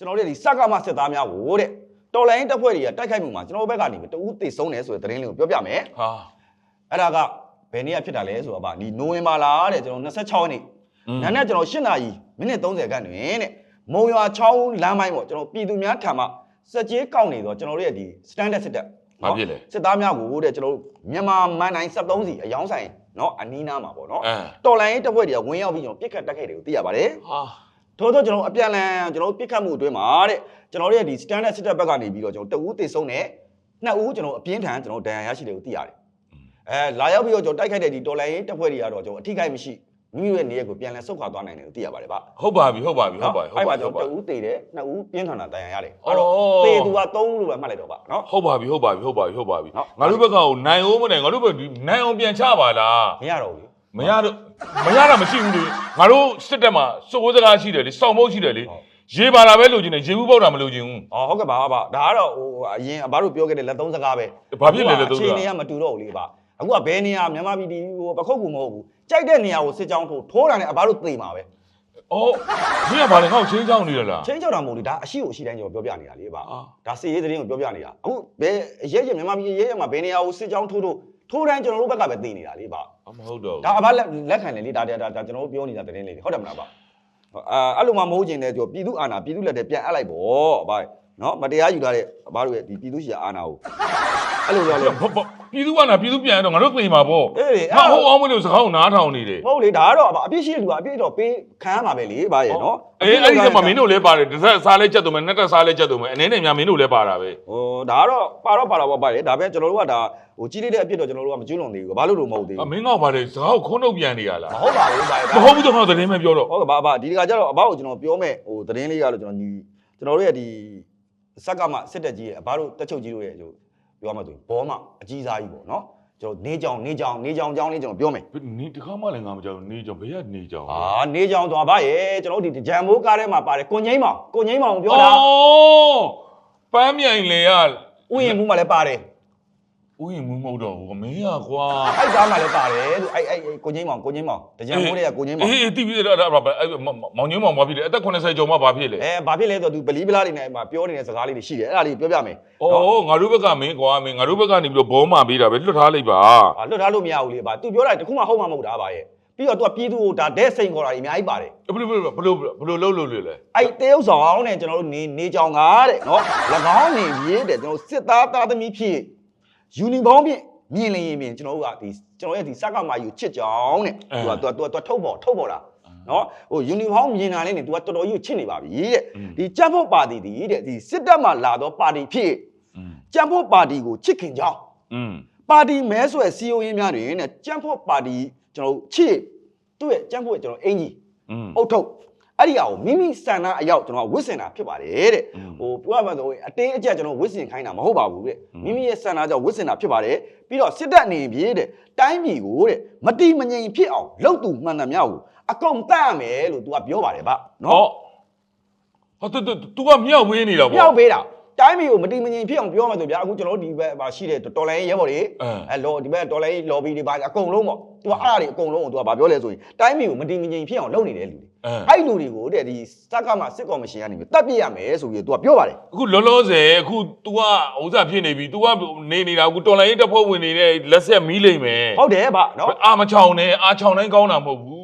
ကျွန်တော်တို့ဒီစကမစစ်သားများကိုတဲ့တော်လိုင်းတပ်ဖွဲ့တွေကတိုက်ခိုက်မှုမှာကျွန်တော်တို့ဘက်ကနေတဦးသေဆုံးတယ်ဆိုတဲ့သတင်းလေးကိုပြောပြမယ်ဟာအဲ့ဒါကဘယ်နေ့ကဖြစ်တာလဲဆိုတော့ဗာဒီနိုဝင်ဘာလာတဲ့ကျွန်တော်26ရက်နေ့နာနဲ့ကျွန်တော်8နာရီမိနစ်30ခန့်တွင်တဲ့မုံရွာချောင်းလမ်းပိုင်းပေါ့ကျွန်တော်ပြည်သူများထံမှစကြေးကောက်နေတော့ကျွန်တော်တို့ရဲ့ဒီ standard စစ်တပ်ဘာဖြစ်လဲစစ်သားများကိုတဲ့ကျွန်တော်တို့မြန်မာမန်တိုင်း73စီအယောင်းဆိုင်နော်အနီးနားမှာပေါ့နော်တော်လိုင်းတပ်ဖွဲ့တွေကဝင်ရောက်ပြီးကျွန်တော်ပြစ်ခတ်တက်ခဲ့တယ်ကိုသိရပါတယ်ဟာ ထို့သောကျွန်တော်အပြန်လန်ကျွန်တော်ပြစ်ခတ်မှုအတွင်းမှာတဲ့ကျွန်တော်တို့ရဲ့ဒီ standard စစ်တပ်ဘက်ကနေပြီးတော့ကျွန်တော်တဦးသေဆုံးတဲ့နှစ်ဦးကျွန်တော်အပြင်းထန်ကျွန်တော်ဒဏ်ရာရရှိတယ်ကိုသိရတယ်အဲလာရောက်ပြီးတော့ကျွန်တော်တိုက်ခိုက်တဲ့ဒီတော်လိုင်းတပ်ဖွဲ့တွေကတော့ကျွန်တော်အထိခိုက်မရှိမိမိတို့ရဲ့နေရက်ကိုပြန်လည်ဆုတ်ခွာသွားနိုင်တယ်ကိုသိရပါတယ်ဗျဟုတ်ပါပြီဟုတ်ပါပြီဟုတ်ပါပြီအဲ့ဟုတ်ပါမှာပြီကျွန်ဟုတ်ပါတော်တပြီဦးသေတယ်နှစ်ဦးပြင်းထန်တာဒဏ်ရာရတယ်အော်သေသူက3ဦးလို့ပဲမှတ်လိုက်တော့ပါနော်ဟုတ်ပါပြီဟုတ်ပါပြီဟုတ်ပါပြီဟုတ်ပါပြီဟုတ်ငါတို့ဘက်ကကိုနိုင်အောင်မနိုင်ငါတို့ဘက်ဒီနိုင်အောင်ပြန်ချပါလားမရတော့ဘူးလေ မရတော့မရတာမရှိဘူးလေငါတို့စစ်တပ်မှာစိုးဝစကားရှိတယ်လေစောင့်မုတ်ရှိတယ်လေဟုတ်ရေပါလာပဲလိုချင်တယ်ရေဘူးပေါက်တာမလိုချင်ဘူးအော်ဟုတ်ကဲ့ပါပါဒါကတော့ဟိုအရင်ဘာလို့ပြောခဲ့တဲ့လက်သုံးစကားပဲဘာဖြစ်လဲလက်သုံးစကားအချိန်တွေကမတူတော့ဘူးလေပါအခုကဘယ်နေရာမြန်မာပြည်ဒီဟိုပခုတ်ကူမဟုတ်ဘူးကြိုက်တဲ့နေရာကိုစစ်ကြောင်းထိုးထိုးတာနဲ့အဘာလို့သိမှာပဲအော်မင်းကဘာလဲငါ့ကိုချင်းချောင်းနေရလားချင်းကြောက်တာမဟုတ်လေဒါအရှိကိုအရှိတိုင်းကျွန်တော်ပြောပြနေတာလေပါအာဒါစစ်ရေးသတင်းကိုပြောပြနေတာအခုဘယ်ရဲရဲမြန်မာပြည်ရဲရဲမှာဘယ်နေရာကိုစစ်ကြောင်းထိုးထိုး ထိုးတိုင်းကျွန်တော်တို့ဘက်ကပဲသိနေတာလေပါအမဟုတ်တော့ဒါအဘလက်လက်ခံတယ်လေဒါဒါဒါကျွန်တော်တို့ပြောနေတာသတင်းလေးတွေဟုတ်တယ်မလားပါအာအဲ့လိုမှမဟုတ်ခြင်းတဲ့ကျွန်တော်ပြည်သူအာဏာပြည်သူလက်ထဲပြန်အပ်လိုက်ပေါ့အဘနော်မတရားယူထားတဲ့အဘတို့ရဲ့ဒီပြည်သူရှိရာအာဏာကို အဲ့လိုပြောလို့ဘောဘောပြည်သူကနာပြည်သူပြန်ရတော့ငါတို့သိမှာပေါ့အေးလေငါဟုတ်အောင်မလို့စကားကိုနားထောင်နေတယ်ဟုတ်လေဒါကတော့အပြစ်ရှိတဲ့လူကအပြစ်တော့ပေးခံရမှာပဲလေဗါရဲ့နော်အေးအဲ့ဒီကမှမင်းတို့လည်းပါတယ်တစ်ဆက်စားလဲချက်တုံးမယ်နှစ်တက်စားလဲချက်တုံးမယ်အနေနဲ့များမင်းတို့လည်းပါတာပဲဟိုဒါကတော့ပါတော့ပါတော့ပါလေဒါပဲကျွန်တော်တို့ကဒါဟိုကြီးလေးတဲ့အပြစ်တော့ကျွန်တော်တို့ကမကျွလွန်သေးဘူးဘာလို့လို့မဟုတ်သေးအဘူးမင်းကပါလေစကားကိုခုံးထုတ်ပြန်နေရလားမဟုတ်ပါဘူးဗါရဲ့မဟုတ်ဘူးတော့ငါသတင်းပဲပြောတော့ဟုတ်ကဲ့ဗါဗါဒီတခါကျတော့အဘကိုကျွန်တော်ပြောမဲ့ဟိုသတင်းလေးကတော့ကျွန်တော်ညီကျွန်တော်တို့ရဲ့ဒီစက်ကမှစစ်တက်ကြီးရဲ့အဘတို့တက်ချုပ်ကြီးတို့ရဲ့ဟို ပြောမှဆိုရင်ဘောမအကြီးစားကြီးပေါ့နော်ကျွန်တော်နေကြောင်နေကြောင်နေကြောင်ကြောင်းလေးကျွန်တော်ပြောမယ်နေတခါမှလည်းငါမကြောက်နေကြောင်ဘယ်ကနေကြောင်အာနေကြောင်သွားဗါရဲ့ကျွန်တော်တို့ဒီဂျမ်မိုးကားထဲမှာပါတယ်ကွန်ငိမ့်မောင်ကွန်ငိမ့်မောင်ပြောတာအော်ပန်းမြိုင်လေရဥယျာဉ်မှုမှလည်းပါတယ် ဥယျာဉ်မူးမဟုတ်တော့ဘူးမင်းရကွာအဲ့ကားမှလည်းပါတယ်သူအဲ့အဲ့အဲ့ကိုငိမ့်မောင်ကိုငိမ့်မောင်တကြံမိုးတွေကကိုငိမ့်မောင်အေးတိပြီးတော့အဲ့မောင်ညင်းမောင်ဘာဖြစ်လဲအသက်80ကျော်မှဘာဖြစ်လဲအဲဘာဖြစ်လဲဆိုတော့သူဗလီဗလားတွေနဲ့မှာပြောနေတဲ့စကားလေးတွေရှိတယ်အဲ့ဒါလေးပြောပြမယ်အော်ငါတို့ဘက်ကမင်းကွာမင်းငါတို့ဘက်ကနေပြီးတော့ဘောမာပေးတာပဲလွတ်ထားလိုက်ပါအာလွတ်ထားလို့မရဘူးလေဗျာသူပြောတာတခုမှဟုတ်မှမဟုတ်တာပါရဲ့ပြီးတော့သူကပြည်သူကိုဒါဒဲစိန်ခေါ်တာတွေအများကြီးပါတယ်ဘယ်လိုဘယ်လိုဘယ်လိုဘယ်လိုလုပ်လို့လဲလဲအဲ့တေးဥဆောင်နဲ့ကျွန်တော်တို့နေနေကြောင်ကားတဲ့နော်၎င်းနေရေးတဲ့ကျွန်တော်စစ်သားသားသမီးဖြစ် ယူနီဘောင်းဖြင့်မြင်လျင်မြင်ကျွန်တော်တို့ကဒီကျွန်တော်ရဲ့ဒီစကားမယူချစ်ကြောင်းတဲ့သူကသူကသူကထုတ်ပေါ်ထုတ်ပေါ်တာနော်ဟိုယူနီဖောင်းမြင်တာလေးနဲ့ तू ကတော်တော်ကြီးချစ်နေပါပြီတဲ့ဒီကြက်ဖို့ပါတီတီတဲ့ဒီစစ်တပ်မှလာတော့ပါတီဖြစ်ကြက်ဖို့ပါတီကိုချစ်ခင်ကြောင်းပါတီမဲဆွယ်စီယိုရင်းများတွင်တဲ့ကြက်ဖို့ပါတီကျွန်တော်ချစ်သူ့ရဲ့ကြက်ဖို့ကျွန်တော်အင်ကြီးအုတ်ထုတ် အဲ့ဒီအအောင်မိမိစံနာအရောက်ကျွန်တော်ဝစ်စင်တာဖြစ်ပါတယ်တဲ့ဟိုပြောရမှဆိုရင်အတင်းအကျပ်ကျွန်တော်ဝစ်စင်ခိုင်းတာမဟုတ်ပါဘူးတဲ့မိမိရဲ့စံနာကြောင့်ဝစ်စင်တာဖြစ်ပါတယ်ပြီးတော့စစ်တပ်နေပြီတဲ့တိုင်းပြည်ကိုတဲ့မတိမငြိမ်ဖြစ်အောင်လှုပ်သူမှန်သမျှကိုအကုန်တတ်မယ်လို့ तू ကပြောပါတယ်ဗျနော်ဟုတ်ဟုတ် तू तू तू ကမြောက်ဝေးနေတာပေါ့မြောက်ပေးတာ တိုင်းပြည်ကိုမတိမငြိမ်ဖြစ်အောင်ပြောမှဆိုဗျာအခုကျွန်တော်တို့ဒီဘက်မှာရှိတဲ့တော်လိုင်းရဲဘော်တွေအဲအဲလောဒီဘက်တော်လိုင်းလော်ဘီတွေပါအကုန်လုံးပေါ့သူကအဲ့ဒါတွေအကုန်လုံးကိုသူကဗာပြောလဲဆိုရင်တိုင်းပြည်ကိုမတိမငြိမ်ဖြစ်အောင်လုပ်နေတဲ့လူတွေအဲအဲ့လူတွေကိုတဲ့ဒီစက်ကမှစစ်ကော်မရှင်ကနေပြီးတပ်ပြစ်ရမယ်ဆိုပြီးသူကပြောပါတယ်အခုလောလောဆယ်အခု तू ကဥစားဖြစ်နေပြီ तू ကနေနေတာအခုတော်လိုင်းရေးတပ်ဖွဲ့ဝင်နေတဲ့လက်ဆက်မီးလိမ့်မယ်ဟုတ်တယ်ဗျနော်အာမချောင်နဲ့အာချောင်တိုင်းကောင်းတာမဟုတ်ဘူး